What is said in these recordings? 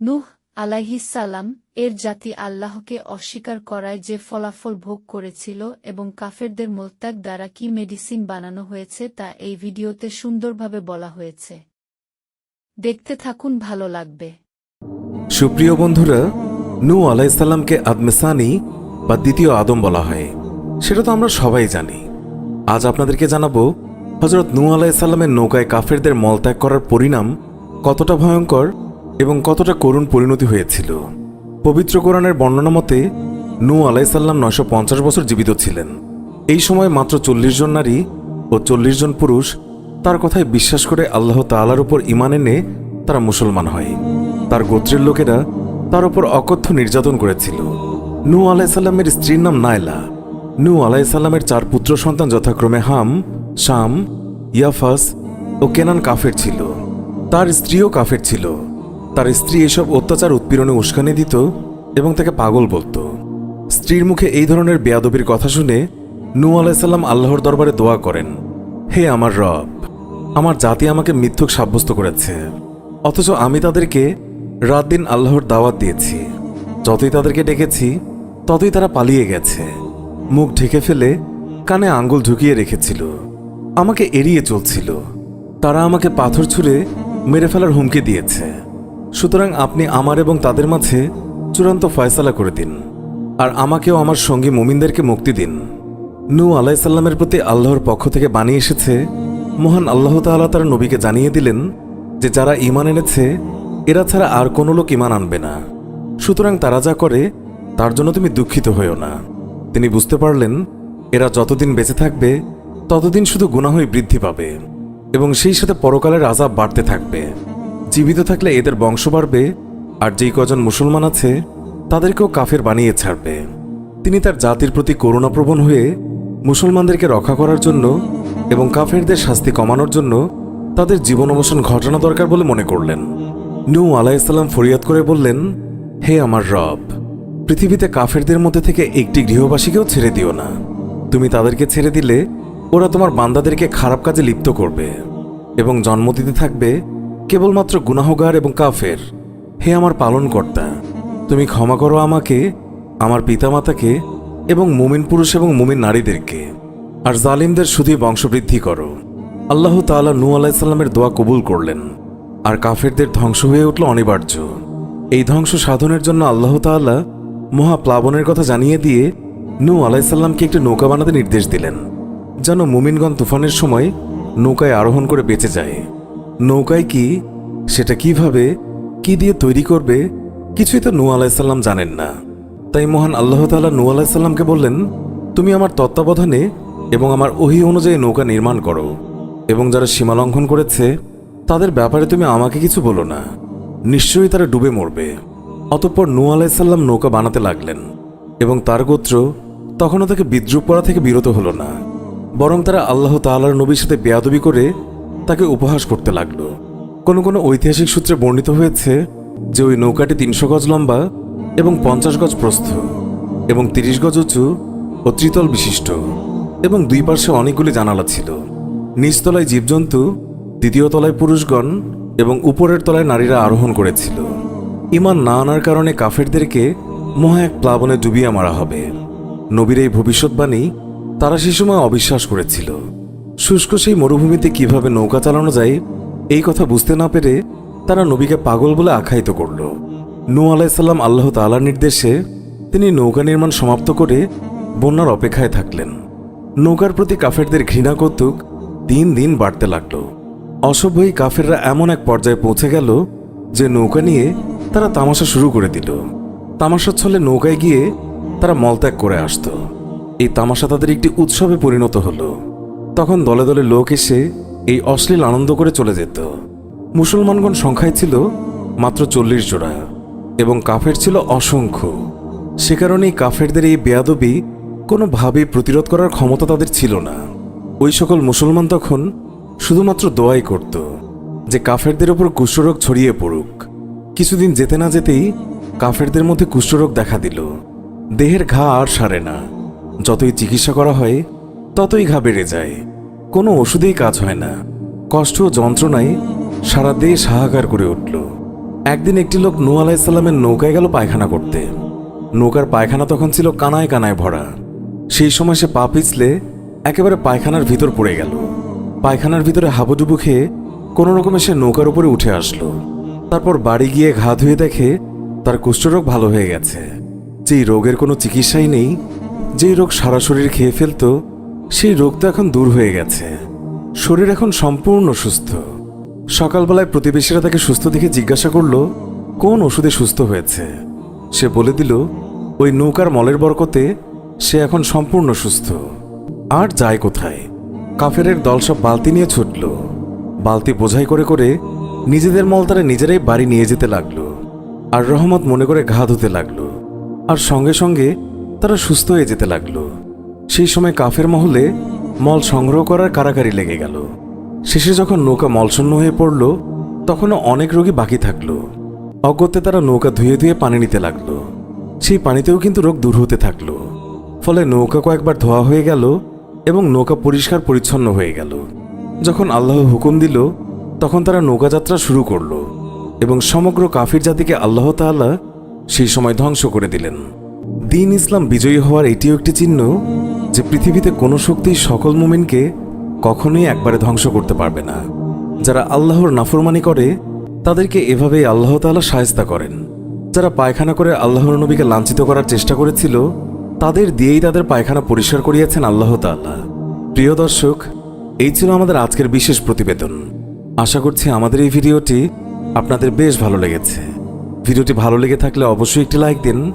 নূহ আলাইহিসাল্লাম এর জাতি আল্লাহকে অস্বীকার করায় যে ফলাফল ভোগ করেছিল এবং কাফেরদের মোলত্যাগ দ্বারা কি মেডিসিন বানানো হয়েছে তা এই ভিডিওতে সুন্দরভাবে বলা হয়েছে। দেখতে থাকুন, ভালো লাগবে। সুপ্রিয় বন্ধুরা নূ আলাইসাল্লামকে আদমেসানি বা দ্বিতীয় আদম বলা হয়। সেটা তো আমরা সবাই জানি। আজ আপনাদেরকে জানাব হজরত নূ আলাইসাল্লামের নৌকায় কাফেরদের মলত্যাগ করার পরিণাম কতটা ভয়ঙ্কর এবং কতটা করুণ পরিণতি হয়েছিল। পবিত্র কোরআনের বর্ণনা মতে নূ আলাইসাল্লাম নয়শো পঞ্চাশ বছর জীবিত ছিলেন। এই সময় মাত্র চল্লিশ জন নারী ও চল্লিশ জন পুরুষ তার কথায় বিশ্বাস করে আল্লাহ তালার উপর ইমান এনে তারা মুসলমান হয়। তার গোত্রের লোকেরা তার উপর অকথ্য নির্যাতন করেছিল। নূ আলাইসাল্লামের স্ত্রীর নাম নায়লা। নূ আলাইসাল্লামের চার পুত্র সন্তান যথাক্রমে হাম, শাম, ইয়াফাস ও কেনান কাফের ছিল। তার স্ত্রীও কাফের ছিল। তার স্ত্রী এসব অত্যাচার উৎপীড়নে উস্কানি দিত এবং তাকে পাগল বলতো। স্ত্রীর মুখে এই ধরনের বেয়াদবির কথা শুনে নু আলাইসাল্লাম আল্লাহর দরবারে দোয়া করেন, হে আমার রব, আমার জাতি আমাকে মিথ্যুক সাব্যস্ত করেছে, অথচ আমি তাদেরকে রাত দিন আল্লাহর দাওয়াত দিয়েছি। যতই তাদেরকে ডেকেছি, ততই তারা পালিয়ে গেছে। মুখ ঢেকে ফেলে কানে আঙ্গুল ঝুঁকিয়ে রেখেছিল। আমাকে এড়িয়ে চলছিল। তারা আমাকে পাথর ছুঁড়ে মেরে ফেলার হুমকি দিয়েছে। সুতরাং আপনি আমার এবং তাদের মাঝে চূড়ান্ত ফয়সালা করে দিন, আর আমাকেও আমার সঙ্গী মুমিনদেরকে মুক্তি দিন। নূ আলাইসাল্লামের প্রতি আল্লাহর পক্ষ থেকে বানিয়ে এসেছে, মহান আল্লাহ তাআলা তার নবীকে জানিয়ে দিলেন যে যারা ইমান এনেছে, এরা ছাড়া আর কোনো লোক ইমান আনবে না। সুতরাং তারা যা করে, তার জন্য তুমি দুঃখিত হইও না। তিনি বুঝতে পারলেন, এরা যতদিন বেঁচে থাকবে, ততদিন শুধু গুনাহই বৃদ্ধি পাবে, এবং সেই সাথে পরকালের আজাব বাড়তে থাকবে। জীবিত থাকলে এদের বংশ বাড়বে, আর যেই কজন মুসলমান আছে, তাদেরকেও কাফের বানিয়ে ছাড়বে। তিনি তার জাতির প্রতি করুণাপ্রবণ হয়ে মুসলমানদেরকে রক্ষা করার জন্য এবং কাফেরদের শাস্তি কমানোর জন্য তাদের জীবন অবসান ঘটানো দরকার বলে মনে করলেন। নু আলাইসাল্লাম ফরিয়াদ করে বললেন, হে আমার রব, পৃথিবীতে কাফেরদের মধ্যে থেকে একটি গৃহবাসীকেও ছেড়ে দিও না। তুমি তাদেরকে ছেড়ে দিলে ওরা তোমার বান্দাদেরকে খারাপ কাজে লিপ্ত করবে এবং জন্ম দিতে থাকবে কেবলমাত্র গুনাহগার এবং কাফের। হে আমার পালনকর্তা, তুমি ক্ষমা করো আমাকে, আমার পিতামাতাকে এবং মুমিন পুরুষ এবং মুমিন নারীদেরকে, আর জালিমদের শুধুই বংশবৃদ্ধি করো। আল্লাহ তাআলা নূ আলাইসাল্লামের দোয়া কবুল করলেন, আর কাফেরদের ধ্বংস হয়ে উঠল অনিবার্য। এই ধ্বংস সাধনের জন্য আল্লাহ তাআলা মহাপ্লাবনের কথা জানিয়ে দিয়ে নূ আলাইসাল্লামকে একটি নৌকা বানাতে নির্দেশ দিলেন, যেন মুমিনগণ তুফানের সময় নৌকায় আরোহণ করে বেঁচে যায়। নৌকায় কি? সেটা কীভাবে? কি দিয়ে তৈরি করবে? কিছুই তো নূ আলাইসাল্লাম জানেন না। তাই মহান আল্লাহ তাআলা নূ আলাইসাল্লামকে বললেন, তুমি আমার তত্ত্বাবধানে এবং আমার ওহি অনুযায়ী নৌকা নির্মাণ করো এবং যারা সীমা লঙ্ঘন করেছে, তাদের ব্যাপারে তুমি আমাকে কিছু বলো না। নিশ্চয়ই তারা ডুবে মরবে। অতঃপর নূ আলাইসাল্লাম নৌকা বানাতে লাগলেন এবং তার গোত্র তখনও তাকে বিদ্রুপ করা থেকে বিরত হলো না। বরং তারা আল্লাহ তাআলার নবীর সাথে বেয়াদবি করে তাকে উপহাস করতে লাগল। কোনো কোনো ঐতিহাসিক সূত্রে বর্ণিত হয়েছে যে ওই নৌকাটি তিনশো গজ লম্বা এবং পঞ্চাশ গজ প্রস্থ এবং তিরিশ গজ উঁচু ও ত্রিতল বিশিষ্ট এবং দুই পার্শ্বে অনেকগুলি জানালা ছিল। নিচতলায় জীবজন্তু, দ্বিতীয় তলায় পুরুষগণ এবং উপরের তলায় নারীরা আরোহণ করেছিল। ইমান না আনার কারণে কাফেরদেরকে মহা এক প্লাবনে ডুবিয়ে মারা হবে। নবীর এই ভবিষ্যৎবাণী তারা সে সময় অবিশ্বাস করেছিল। শুষ্ক সেই মরুভূমিতে কীভাবে নৌকা চালানো যায়, এই কথা বুঝতে না পেরে তারা নবীকে পাগল বলে আখ্যায়িত করল। নূ আলাইসাল্লাম আল্লাহ তাআলার নির্দেশে তিনি নৌকা নির্মাণ সমাপ্ত করে বন্যার অপেক্ষায় থাকলেন। নৌকার প্রতি কাফেরদের ঘৃণা কৌতুক দিন দিন বাড়তে লাগল। অসভ্যই কাফেররা এমন এক পর্যায়ে পৌঁছে গেল যে নৌকা নিয়ে তারা তামাশা শুরু করে দিল। তামাশার ছলে নৌকায় গিয়ে তারা মলত্যাগ করে আসত। এই তামাশা তাদের একটি উৎসবে পরিণত হলো। তখন দলে দলে লোক এসে এই অশ্লীল আনন্দ করে চলে যেত। মুসলমানগণ সংখ্যায় ছিল মাত্র চল্লিশ জোড়া এবং কাফের ছিল অসংখ্য। সে কারণেই কাফেরদের এই বেয়াদবি কোনোভাবেই প্রতিরোধ করার ক্ষমতা তাদের ছিল না। ওই সকল মুসলমান তখন শুধুমাত্র দোয়াই করত যে কাফেরদের ওপর কুষ্ঠরোগ ছড়িয়ে পড়ুক। কিছুদিন যেতে না যেতেই কাফেরদের মধ্যে কুষ্ঠরোগ দেখা দিল। দেহের ঘা আর সারে না। যতই চিকিৎসা করা হয় ততই ঘা বেড়ে যায়। কোনো ওষুধেই কাজ হয় না। কষ্ট যন্ত্রণায় সারা দেশ হাহাকার করে উঠল। একদিন একটি লোক নূ আলাইসাল্লামের নৌকায় গেল পায়খানা করতে। নৌকার পায়খানা তখন ছিল কানায় কানায় ভরা। সেই সময় সে পা পিছলে একেবারে পায়খানার ভিতর পড়ে গেল। পায়খানার ভিতরে হাবুডুবু খেয়ে কোনো রকমে সে নৌকার উপরে উঠে আসলো। তারপর বাড়ি গিয়ে ঘা ধুয়ে দেখে তার কুষ্ঠরোগ ভালো হয়ে গেছে। যেই রোগের কোনো চিকিৎসাই নেই, যেই রোগ সারা শরীর খেয়ে ফেলতো সেই রোগটা এখন দূর হয়ে গেছে। শরীর এখন সম্পূর্ণ সুস্থ। সকালবেলায় প্রতিবেশীরা তাকে সুস্থ দেখে জিজ্ঞাসা করল, কোন ওষুধে সুস্থ হয়েছে? সে বলে দিল, ওই নৌকার মলের বরকতে সে এখন সম্পূর্ণ সুস্থ। আর যায় কোথায়? কাফেরের দল সব বালতি নিয়ে ছুটল। বালতি বোঝাই করে করে নিজেদের মল তারা নিজেরাই বাড়ি নিয়ে যেতে লাগল। আর রহমত মনে করে ঘা ধুতে লাগল। আর সঙ্গে সঙ্গে তারা সুস্থ হয়ে যেতে লাগল। সেই সময় কাফের মহলে মল সংগ্রহ করার কারাকারি লেগে গেল। শেষে যখন নৌকা মলশূন্য হয়ে পড়ল, তখনও অনেক রোগী বাকি থাকল। অগত্যে তারা নৌকা ধুয়ে ধুয়ে পানি নিতে লাগল। সেই পানিতেও কিন্তু রোগ দূর হতে থাকল। ফলে নৌকা কয়েকবার ধোয়া হয়ে গেল এবং নৌকা পরিষ্কার পরিচ্ছন্ন হয়ে গেল। যখন আল্লাহ হুকুম দিল, তখন তারা নৌকা যাত্রা শুরু করল এবং সমগ্র কাফির জাতিকে আল্লাহ তাআলা সেই সময় ধ্বংস করে দিলেন। দিন ইসলাম বিজয়ী হওয়ার এটিও একটি চিহ্ন যে পৃথিবীতে কোনো শক্তি সকল মুমিনকে কখনোই একবারে ধ্বংস করতে পারবে না। যারা আল্লাহর নাফরমানি করে, তাদেরকে এভাবেই আল্লাহ তাআলা সায়স্তা করেন। যারা পায়খানা করে আল্লাহর নবীকে লাঞ্ছিত করার চেষ্টা করেছিল, তাদের দিয়েই তাদের পায়খানা পরিষ্কার করিয়েছেন আল্লাহ তাআলা। প্রিয় দর্শক, এই ছিল আমাদের আজকের বিশেষ প্রতিবেদন। আশা করছি আমাদের এই ভিডিওটি আপনাদের বেশ ভালো লেগেছে। ভিডিওটি ভালো লেগে থাকলে অবশ্যই একটি লাইক দিন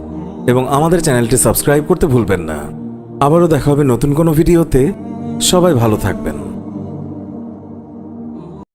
এবং আমাদের চ্যানেলটি সাবস্ক্রাইব করতে ভুলবেন না। আবারও দেখা হবে নতুন কোনো ভিডিওতে। সবাই ভালো থাকবেন।